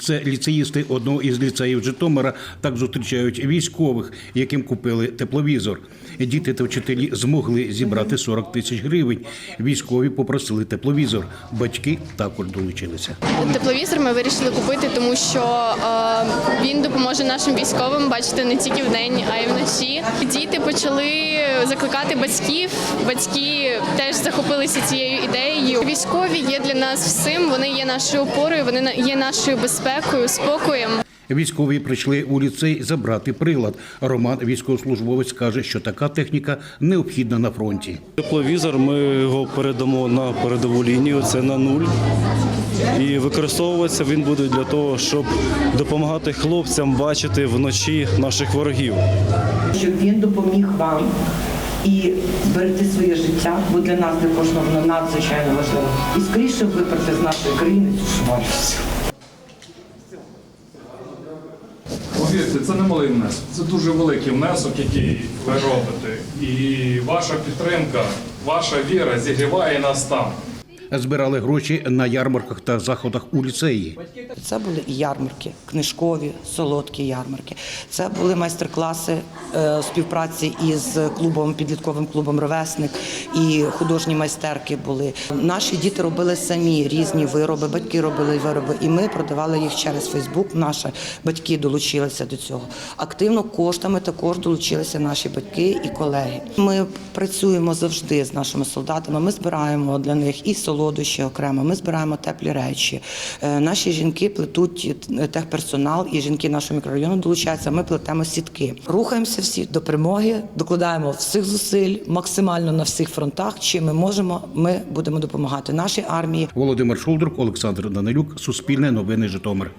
Це ліцеїсти одного із ліцеїв Житомира так зустрічають військових, яким купили тепловізор. Діти та вчителі змогли зібрати 40 тисяч гривень. Військові попросили тепловізор. Батьки також долучилися. Тепловізор ми вирішили купити, тому що е, він допоможе нашим військовим бачити не тільки вдень, а й вночі. Діти почали закликати батьків. Батьки теж захопилися цією ідеєю. Військові є для нас всім. Вони є нашою опорою, вони є нашою безпекою, спокоєм. Військові прийшли у ліцей забрати прилад. Роман, військовослужбовець, каже, що така техніка необхідна на фронті. Тепловізор ми його передамо на передову лінію, це на нуль. І використовуватися він буде для того, щоб допомагати хлопцям бачити вночі наших ворогів. щоб він допоміг вам і зберегти своє життя, бо для нас, для кожного воно надзвичайно важливо. І скоріше випрати з нашої країни цю швалю. Повірте, це не малий внесок. Це дуже великий внесок, який ви робите. І ваша підтримка, ваша віра зігріває нас там. Збирали гроші на ярмарках та заходах у ліцеї. Це були і ярмарки, книжкові, солодкі ярмарки. Це були майстер-класи е, співпраці із клубом, підлітковим клубом Ровесник і художні майстерки були. Наші діти робили самі різні вироби, батьки робили вироби, і ми продавали їх через Фейсбук. Наші батьки долучилися до цього. Активно коштами також долучилися наші батьки і колеги. Ми працюємо завжди з нашими солдатами. Ми збираємо для них і солодощі окремо. Ми збираємо теплі речі. Е, Наші жінки плетуть е, техперсонал, і жінки нашого мікрорайону долучаються. Ми плетемо сітки. Рухаємося всі до перемоги, докладаємо всіх зусиль максимально на всіх фронтах. Чим ми можемо, ми будемо допомагати нашій армії. Володимир Шулдрук, Олександр Данилюк, Суспільне новини Житомир.